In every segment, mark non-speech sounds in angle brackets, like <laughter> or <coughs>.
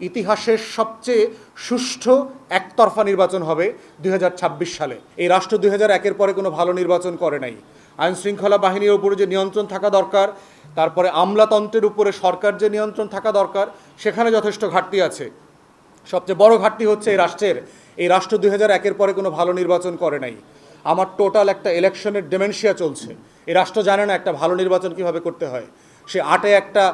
ইতিহাসের সবচেয়ে সুষ্ঠু একতরফা নির্বাচন হবে দুই হাজার ছাব্বিশ সালে। এই রাষ্ট্র দুই একের পরে কোনো ভালো নির্বাচন করে নাই। আইন শৃঙ্খলা বাহিনীর উপরে যে নিয়ন্ত্রণ থাকা দরকার, তারপরে আমলাতন্ত্রের উপরে সরকার যে নিয়ন্ত্রণ থাকা দরকার, সেখানে যথেষ্ট ঘাটতি আছে। সবচেয়ে বড় ঘাটতি হচ্ছে এই রাষ্ট্রের, এই রাষ্ট্র দুই হাজার একের পরে কোনো ভালো নির্বাচন করে নাই। আমার টোটাল একটা ইলেকশনের ডেমেনশিয়া চলছে। এই রাষ্ট্র জানে না একটা ভালো নির্বাচন কীভাবে করতে হয়। সে আটে একটা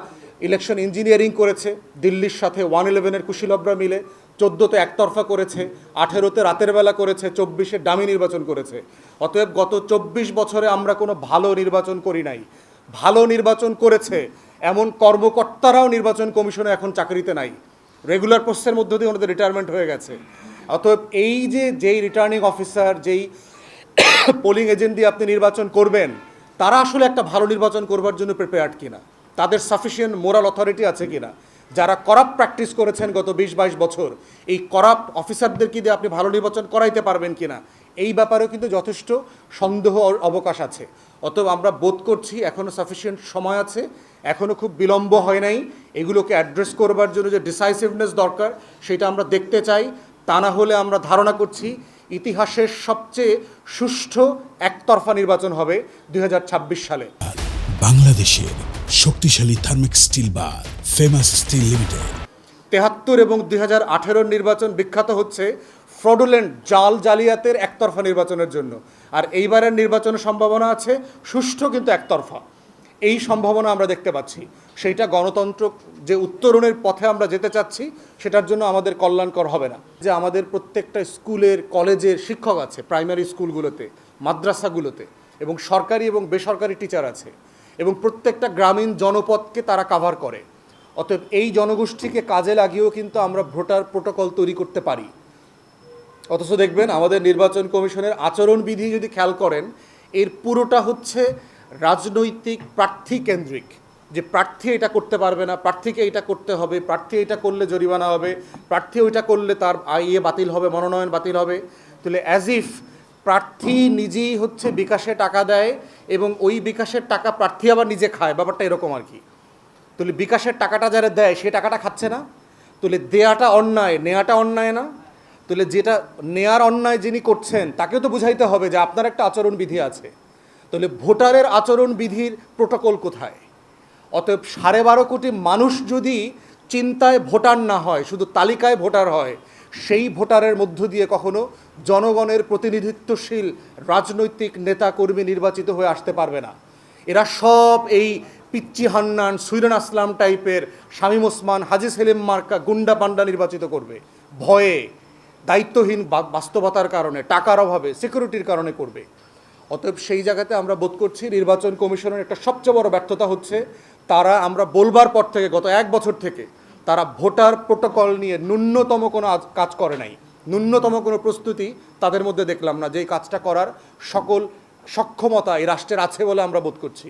ইলেকশন ইঞ্জিনিয়ারিং করেছে, দিল্লির সাথে ওয়ান ইলেভেনের কুশীলবরা মিলে, চোদ্দোতে একতরফা করেছে, আঠেরোতে রাতের বেলা করেছে, চব্বিশে ডামি নির্বাচন করেছে। অতএব গত চব্বিশ বছরে আমরা কোনো ভালো নির্বাচন করি নাই। ভালো নির্বাচন করেছে, এমন কর্মকর্তারাও নির্বাচন কমিশনে এখন চাকরিতে নাই। রেগুলার পোস্টের মধ্য দিয়ে ওনাদের রিটায়ারমেন্ট হয়ে গেছে। অতএব এই যে, যেই রিটার্নিং অফিসার যেই <coughs> পোলিং এজেন্ট দিয়ে আপনি নির্বাচন করবেন, তারা আসলে একটা ভালো নির্বাচন করবার জন্য প্রিপেয়ার্ড কিনা? তাদের সাফিসিয়েন্ট মোরাল অথরিটি আছে কিনা? যারা করাপ্ট প্র্যাকটিস করেছেন গত বিশ বাইশ বছর, এই করাপ্ট অফিসারদেরকে দিয়ে আপনি ভালো নির্বাচন করাইতে পারবেন কিনা? এই ব্যাপারেও কিন্তু যথেষ্ট সন্দেহ অবকাশ আছে। অতএব আমরা বোধ করছি এখনও সাফিসিয়েন্ট সময় আছে এখনও খুব বিলম্ব হয় নাই। এগুলোকে অ্যাড্রেস করবার জন্য যে ডিসাইসিভনেস দরকার, সেটা আমরা দেখতে চাই। তা না হলে আমরা ধারণা করছি ইতিহাসের সবচেয়ে সুষ্ঠু একতরফা নির্বাচন হবে দু হাজার ছাব্বিশ সালে। বাংলাদেশের শক্তিশালী থার্মিক স্টিল বা ফেমাস স্টিল লিমিটেড। তেহাত্তর এবং দুই হাজার নির্বাচন বিখ্যাত হচ্ছে ফ্রডুলেন্ট জাল জালিয়াতের একতরফা নির্বাচনের জন্য। আর এইবারের নির্বাচনের সম্ভাবনা আছে সুষ্ঠু কিন্তু একতরফা। এই সম্ভাবনা আমরা দেখতে পাচ্ছি। সেইটা গণতন্ত্র যে উত্তরণের পথে আমরা যেতে চাচ্ছি, সেটার জন্য আমাদের কল্যাণকর হবে না। যে আমাদের প্রত্যেকটা স্কুলের, কলেজের শিক্ষক আছে, প্রাইমারি স্কুলগুলোতে, মাদ্রাসাগুলোতে, এবং সরকারি এবং বেসরকারি টিচার আছে এবং প্রত্যেকটা গ্রামীণ জনপদকে তারা কাভার করে। অতএব এই জনগোষ্ঠীকে কাজে লাগিয়েও কিন্তু আমরা ভোটার প্রোটোকল তৈরি করতে পারি। অথচ দেখবেন আমাদের নির্বাচন কমিশনের আচরণবিধি যদি খেয়াল করেন, এর পুরোটা হচ্ছে রাজনৈতিক প্রার্থী কেন্দ্রিক। যে প্রার্থী এটা করতে পারবে না, প্রার্থীকে এটা করতে হবে, প্রার্থী এটা করলে জরিমানা হবে, প্রার্থী ওইটা করলে তার ইয়ে বাতিল হবে, মনোনয়ন বাতিল হবে। তাহলে অ্যাজ ইফ প্রার্থী নিজেই হচ্ছে বিকাশে টাকা দেয় এবং ওই বিকাশের টাকা প্রার্থী আবার নিজে খায়, ব্যাপারটা এরকম আর কি। তাহলে বিকাশের টাকাটা যারা দেয়, সে টাকাটা খাচ্ছে না। তাহলে দেয়াটা অন্যায়, নেয়াটা অন্যায় না। তাহলে যেটা নেয়ার অন্যায় যিনি করছেন, তাকেও তো বুঝাইতে হবে যে আপনার একটা আচরণবিধি আছে। তাহলে ভোটারের আচরণবিধির প্রোটোকল কোথায়? অতএব সাড়ে বারো কোটি মানুষ যদি চিন্তায় ভোটার না হয়, শুধু তালিকায় ভোটার হয় সেই ভোটারের মধ্য দিয়ে কখনো জনগণের প্রতিনিধিত্বশীল রাজনৈতিক নেতা কর্মী নির্বাচিত হয়ে আসতে পারবে না। এরা সব এই পিচ্চি হান্নান সুইরান আসলাম টাইপের শামীম ওসমান, হাজি সেলিম মার্কা, গুন্ডা পান্ডা নির্বাচিত করবে। ভয়ে, দায়িত্বহীন বাস্তবতার কারণে, টাকার অভাবে সিকিউরিটির কারণে করবে। অতএব সেই জায়গাতে আমরা বোধ করছি নির্বাচন কমিশনের একটা সবচেয়ে বড় ব্যর্থতা হচ্ছে, তারা আমরা বলবার পর থেকে গত এক বছর থেকে তারা ভোটার প্রোটোকল নিয়ে ন্যূনতম কোনো কাজ করে নাই। ন্যূনতম কোনো প্রস্তুতি তাদের মধ্যে দেখলাম না যে কাজটা করার সকল সক্ষমতা এই রাষ্ট্রের আছে বলে আমরা বোধ করছি।